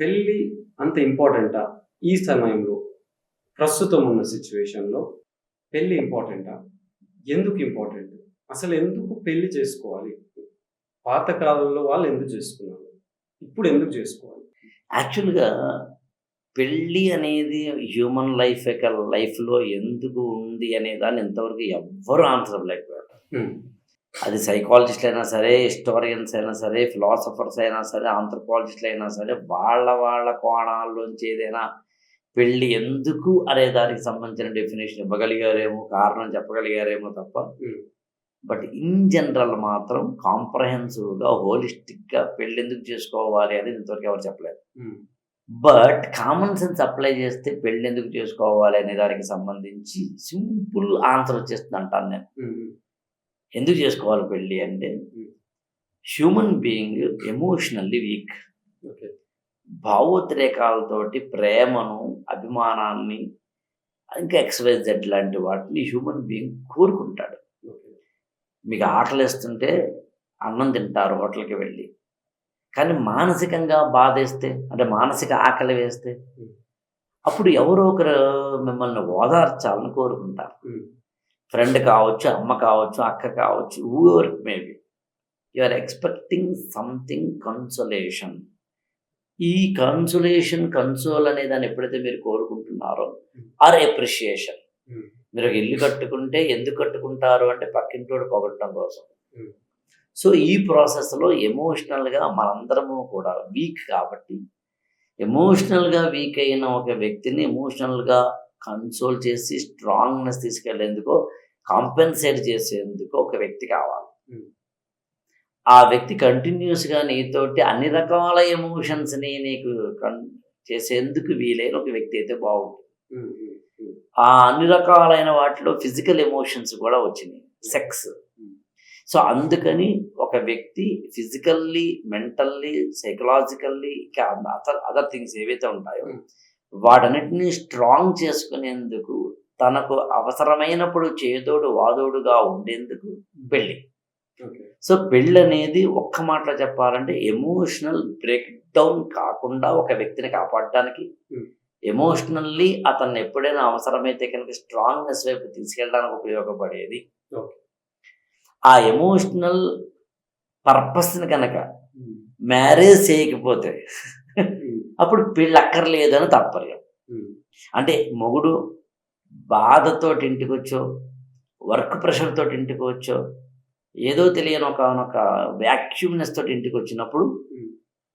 పెళ్ళి అంత ఇంపార్టెంటా ఈ సమయంలో ప్రస్తుతం ఉన్న సిచ్యువేషన్లో పెళ్ళి ఇంపార్టెంటా ఎందుకు ఇంపార్టెంట్ అసలు ఎందుకు పెళ్ళి చేసుకోవాలి? పాత కాలంలో వాళ్ళు ఎందుకు చేసుకున్నారు? ఇప్పుడు ఎందుకు చేసుకోవాలి? యాక్చువల్గా పెళ్ళి అనేది హ్యూమన్ లైఫ్ యొక్క లైఫ్లో ఎందుకు ఉంది అనే దాన్ని ఇంతవరకు ఎవ్వరూ ఆన్సర్ అవ్వలేకపోయారు అది సైకాలజిస్ట్లు అయినా సరే హిస్టోరియన్స్ అయినా సరే ఫిలాసఫర్స్ అయినా సరే ఆంథ్రపాలజిస్టులు అయినా సరే వాళ్ళ వాళ్ళ కోణాల్లోంచి ఏదైనా పెళ్ళి ఎందుకు అనే దానికి సంబంధించిన డెఫినేషన్ ఇవ్వగలిగారేమో కారణం చెప్పగలిగారేమో తప్ప బట్ ఇన్ జనరల్ మాత్రం కాంప్రహెన్సివ్గా హోలిస్టిక్గా పెళ్ళి ఎందుకు చేసుకోవాలి అనేది ఇంతవరకు ఎవరు చెప్పలేదు. బట్ కామన్ సెన్స్ అప్లై చేస్తే పెళ్ళి ఎందుకు చేసుకోవాలి అనే దానికి సంబంధించి సింపుల్ ఆన్సర్ వచ్చేస్తుంది అంటాను నేను. ఎందుకు చేసుకోవాలి పెళ్ళి అంటే హ్యూమన్ బీయింగ్ ఎమోషనల్లీ వీక్ భావోద్రేకాలతోటి ప్రేమను అభిమానాన్ని ఇంకా ఎక్స్వైజ్ జెడ్ లాంటి వాటిని హ్యూమన్ బీయింగ్ కోరుకుంటాడు. మీకు ఆకలిస్తుంటే అన్నం తింటారు హోటల్కి వెళ్ళి. కానీ మానసికంగా బాధేస్తే అంటే మానసిక ఆకలి వేస్తే అప్పుడు ఎవరో ఒకరు మిమ్మల్ని ఓదార్చాలని కోరుకుంటారు. ఫ్రెండ్ కావచ్చు అమ్మ కావచ్చు అక్క కావచ్చు or maybe you are expecting something consolation ఈ కన్సోలేషన్ కన్సోల్ అనే దాన్ని ఎప్పుడైతే మీరు కోరుకుంటున్నారో ఆర్ ఎప్రిషియేషన్ మీరు ఒక ఇల్లు కట్టుకుంటే ఎందుకు కట్టుకుంటారు అంటే పక్కింటోడు పొగట్టడం కోసం. Hmm. సో ఈ ప్రాసెస్లో ఎమోషనల్గా మనందరము కూడా వీక్ కాబట్టి ఎమోషనల్గా వీక్ అయిన ఒక వ్యక్తిని ఎమోషనల్గా కన్సోల్ చేసి స్ట్రాంగ్నెస్ తీసుకెళ్ళేందుకు కాంపెన్సేట్ చేసేందుకు ఒక వ్యక్తి కావాలి. Hmm. ఆ వ్యక్తి కంటిన్యూస్గా నీతోటి అన్ని రకాల ఎమోషన్స్ని నీకు కన్ చేసేందుకు వీలైన ఒక వ్యక్తి అయితే బాగుంటుంది. ఆ అన్ని రకాలైన వాటిలో ఫిజికల్ ఎమోషన్స్ కూడా వచ్చినాయి. సెక్స్. సో అందుకని ఒక వ్యక్తి ఫిజికల్లీ మెంటల్లీ సైకలాజికల్లీ ఇంకా అదర్ అదర్ థింగ్స్ ఏవైతే ఉంటాయో Hmm. వాటన్నిటిని స్ట్రాంగ్ చేసుకునేందుకు తనకు అవసరమైనప్పుడు చేదోడు వాదోడుగా ఉండేందుకు పెళ్ళి. సో పెళ్ళి అనేది ఒక్క మాటలో చెప్పాలంటే ఎమోషనల్ బ్రేక్ డౌన్ కాకుండా ఒక వ్యక్తిని కాపాడడానికి. ఎమోషనల్లీ అతన్ని ఎప్పుడైనా అవసరమైతే కనుక స్ట్రాంగ్నెస్ వైపు తీసుకెళ్ళడానికి ఉపయోగపడేది. ఆ ఎమోషనల్ పర్పస్ని కనుక మ్యారేజ్ చేయకపోతే అప్పుడు పెళ్ళి అక్కర్లేదు అని తాత్పర్యం. అంటే మొగుడు బాధతోటి ఇంటికి వచ్చో వర్క్ ప్రెషర్ తోటి ఇంటికి వచ్చో ఏదో తెలియని ఒక ఒక వ్యాక్యూమ్నెస్ తోటి ఇంటికి వచ్చినప్పుడు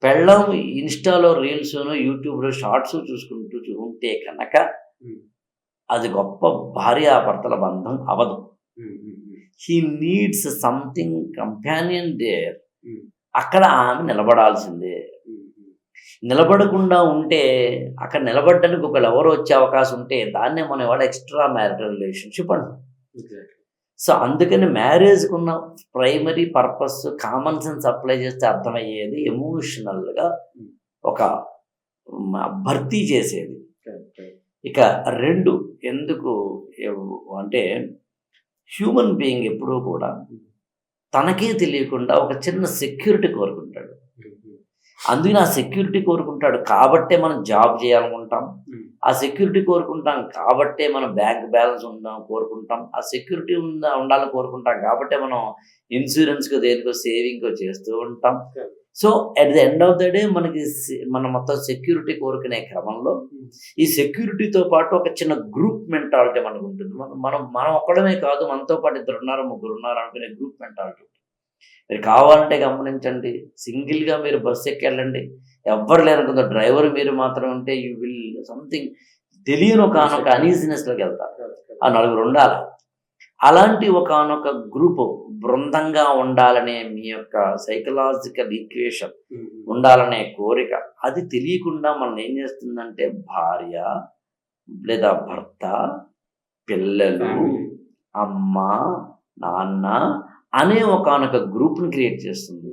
పెళ్ళం ఇన్స్టాలో రీల్స్ యూట్యూబ్లో షార్ట్స్ చూసుకుంటూ ఉంటే కనుక. అది గొప్ప భార్యాభర్తల బంధం అవదు he needs something companion there. అక్కడ ఆమె నిలబడాల్సిందే. నిలబడకుండా ఉంటే అక్కడ నిలబడడానికి ఒకళ్ళు ఎవరు వచ్చే అవకాశం ఉంటే దాన్నే మనం ఇవాళ ఎక్స్ట్రా మ్యారిటల్ రిలేషన్షిప్ అంటాం. సో అందుకని మ్యారేజ్కి ఉన్న primary purpose common sense apply చేస్తే అర్థమయ్యేది ఎమోషనల్గా ఒక మ, భర్తీ చేసేది. ఇక రెండు ఎందుకు అంటే హ్యూమన్ బీయింగ్ ఎప్పుడూ కూడా తనకే తెలియకుండా ఒక చిన్న సెక్యూరిటీ కోరుకుంటాడు. అందుకని ఆ సెక్యూరిటీ కోరుకుంటాడు. కాబట్టే మనం జాబ్ చేయాలనుకుంటాం. ఆ సెక్యూరిటీ కోరుకుంటాం. కాబట్టే మనం బ్యాంక్ బ్యాలెన్స్ ఉందాం కోరుకుంటాం. ఆ సెక్యూరిటీ ఉందా ఉండాలని కోరుకుంటాం. కాబట్టే మనం ఇన్సూరెన్స్కో దేనికో సేవింగ్కో చేస్తూ ఉంటాం. So at the end of the day మనకి మన మొత్తం సెక్యూరిటీ కోరుకునే క్రమంలో ఈ సెక్యూరిటీతో పాటు ఒక చిన్న గ్రూప్ మెంటాలిటీ మనకు ఉంటుంది. మనం మనం మనం ఒక్కడమే కాదు మనతో పాటు ఇద్దరు ఉన్నారు ముగ్గురు ఉన్నారు అనుకునే గ్రూప్ మెంటాలిటీ మీరు కావాలంటే గమనించండి. సింగిల్గా మీరు బస్సు ఎక్కి వెళ్ళండి ఎవ్వరు లేనుకుందో డ్రైవర్ మీరు మాత్రం ఉంటే యూ విల్ సంథింగ్ తెలియని ఒక ఒక అనీజినెస్లోకి వెళ్తారు. ఆ నలుగురు ఉండాలి. అలాంటి ఒకనొక గ్రూప్ బృందంగా ఉండాలనే మీ యొక్క సైకలాజికల్ ఈక్వేషన్ ఉండాలనే కోరిక. అది తెలియకుండా మనం ఏం చేస్తుందంటే భార్య లేదా భర్త పిల్లలు అమ్మ నాన్న అనే ఒకనొక గ్రూప్ని క్రియేట్ చేస్తుంది.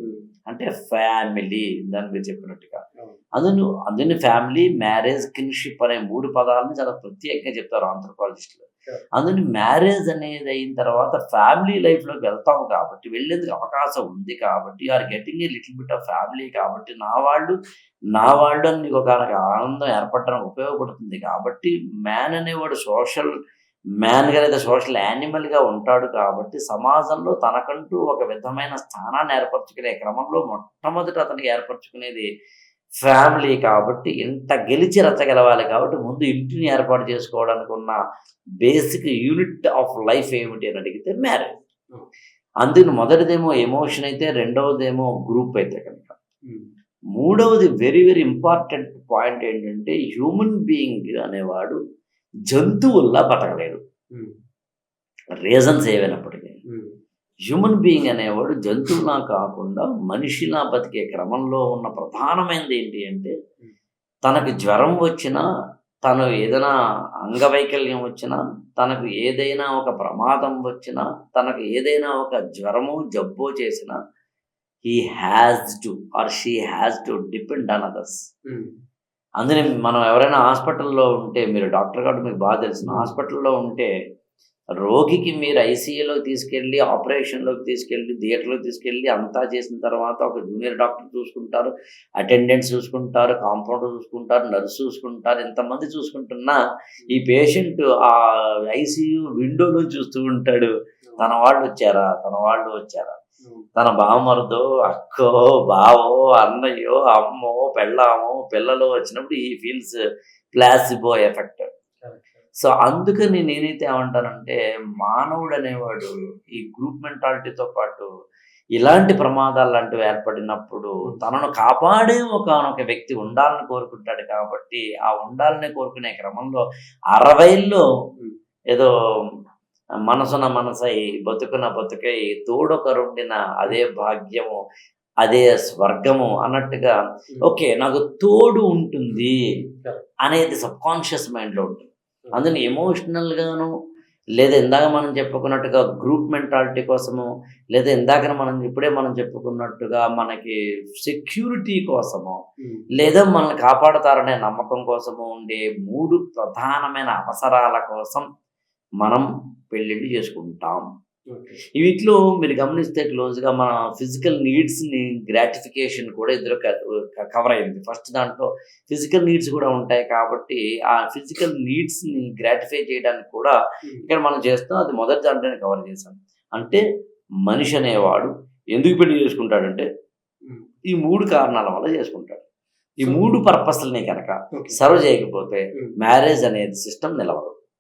అంటే ఫ్యామిలీ దాని మీరు చెప్పినట్టుగా. అందును అందుని ఫ్యామిలీ మ్యారేజ్ కిన్షిప్ అనే మూడు పదాలను చాలా ప్రత్యేకంగా చెప్తారు ఆంథ్రోపాలజిస్టులు. అందుకని మ్యారేజ్ అనేది అయిన తర్వాత ఫ్యామిలీ లైఫ్లోకి వెళ్తాం కాబట్టి వెళ్ళేందుకు అవకాశం ఉంది కాబట్టి or getting a little bit of family కాబట్టి నా వాళ్ళు నా వాళ్ళు అని నీకు ఒక ఆనందం ఏర్పడడానికి ఉపయోగపడుతుంది కాబట్టి మ్యాన్ అనేవాడు సోషల్ మ్యాన్గా లేదా సోషల్ యానిమల్గా ఉంటాడు కాబట్టి సమాజంలో తనకంటూ ఒక విధమైన స్థానాన్ని ఏర్పరచుకునే క్రమంలో మొట్టమొదట అతనికి ఏర్పరచుకునేది ఫ్యామిలీ కాబట్టి ఇంత గెలిచి రచ్చగలవాలి కాబట్టి ముందు ఇంటిని ఏర్పాటు చేసుకోవడానికి ఉన్న బేసిక్ యూనిట్ ఆఫ్ లైఫ్ ఏమిటి అని అడిగితే మ్యారేజ్. అందుకని మొదటిదేమో ఎమోషన్ అయితే రెండవదేమో గ్రూప్ అయితే కనుక మూడవది వెరీ వెరీ ఇంపార్టెంట్ పాయింట్ ఏంటంటే హ్యూమన్ బీయింగ్ అనేవాడు జంతువుల్లా బతకలేడు. ఉమ్, రీజన్స్ ఏవైనప్పటికీ. హ్యూమన్ బీయింగ్ అనేవాడు జంతువులా కాకుండా మనిషిలా బతికే క్రమంలో ఉన్న ప్రధానమైనది ఏంటి అంటే తనకు జ్వరం వచ్చినా తను ఏదైనా అంగవైకల్యం వచ్చినా తనకు ఏదైనా ఒక ప్రమాదం వచ్చినా తనకు ఏదైనా ఒక జ్వరము జబ్బో చేసినా he has to or she has to depend on others అందుకని మనం ఎవరైనా హాస్పిటల్లో ఉంటే మీరు డాక్టర్ కాబట్టి మీకు బాగా తెలిసిన హాస్పిటల్లో ఉంటే రోగికి మీరు ఐసీయూలోకి తీసుకెళ్ళి ఆపరేషన్లోకి తీసుకెళ్ళి థియేటర్లోకి తీసుకెళ్ళి అంతా చేసిన తర్వాత ఒక జూనియర్ డాక్టర్ చూసుకుంటారు అటెండెంట్స్ చూసుకుంటారు కాంపౌండర్ చూసుకుంటారు నర్స్ చూసుకుంటారు ఎంతమంది చూసుకుంటున్నా ఈ పేషెంట్ ఆ ఐసీయూ విండోలో చూస్తూ ఉంటాడు. తన వాళ్ళు వచ్చారా? తన వాళ్ళు వచ్చారా? తన బావమరుదో అక్కో బావో అన్నయ్యో అమ్మో పెళ్ళామో పిల్లలు వచ్చినప్పుడు ఈ ఫీల్స్ ప్లాసిబో ఎఫెక్ట్. సో అందుకని నేనైతే ఏమంటానంటే మానవుడు అనేవాడు ఈ గ్రూప్ మెంటాలిటీతో పాటు ఇలాంటి ప్రమాదాలు లాంటివి ఏర్పడినప్పుడు తనను కాపాడే ఒక ఒక వ్యక్తి ఉండాలని కోరుకుంటాడు కాబట్టి ఆ ఉండాలని కోరుకునే క్రమంలో అరవైల్లో ఏదో మనసున మనసై బతుకున బతుకై తోడొకరుండిన అదే భాగ్యము అదే స్వర్గము అన్నట్టుగా ఓకే నాకు తోడు ఉంటుంది. అనేది సబ్ కాన్షియస్ మైండ్లో ఉంటుంది. అందుని ఎమోషనల్గాను లేదా ఇందాక మనం చెప్పుకున్నట్టుగా గ్రూప్ మెంటాలిటీ కోసము లేదా ఇందాక మనం ఇప్పుడే మనం చెప్పుకున్నట్టుగా మనకి సెక్యూరిటీ కోసము లేదా మనల్ని కాపాడతారనే నమ్మకం కోసము ఉండే మూడు ప్రధానమైన అవసరాల కోసం మనం పెళ్ళిళ్ళు చేసుకుంటాం. వీటిలో మీరు గమనిస్తే క్లోజ్గా మన ఫిజికల్ నీడ్స్ని గ్రాటిఫికేషన్ కూడా ఇద్దరు కవర్ అయింది. ఫస్ట్ దాంట్లో ఫిజికల్ నీడ్స్ కూడా ఉంటాయి కాబట్టి ఆ ఫిజికల్ నీడ్స్ని గ్రాటిఫై చేయడానికి కూడా ఇక్కడ మనం చేస్తాం. అది మొదటి దాంట్లోనే కవర్ చేసాం అంటే మనిషి అనేవాడు ఎందుకు పెళ్ళి చేసుకుంటాడంటే ఈ మూడు కారణాల వల్ల చేసుకుంటాడు. ఈ మూడు పర్పస్లని కనుక. సర్వ్ చేయకపోతే. మ్యారేజ్ అనేది సిస్టమ్ నిలవదు.